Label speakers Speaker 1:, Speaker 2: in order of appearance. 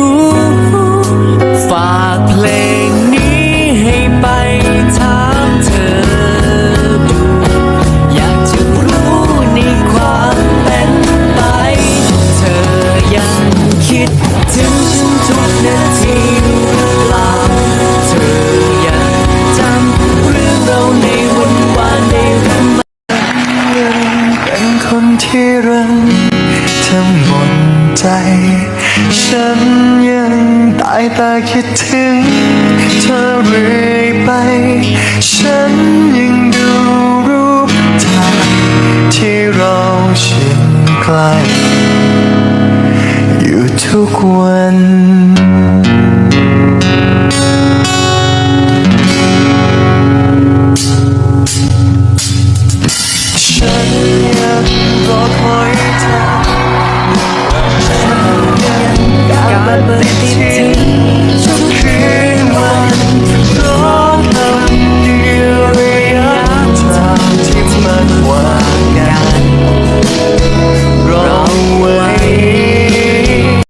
Speaker 1: ู้ ที่รั
Speaker 2: กเธอหมดใจ ฉันยังตายตาคิดถึง เธอเรื่อยไป ฉันยังดูรูปถ่ายที่เราชินใกล้อยู่ทุกวัน อ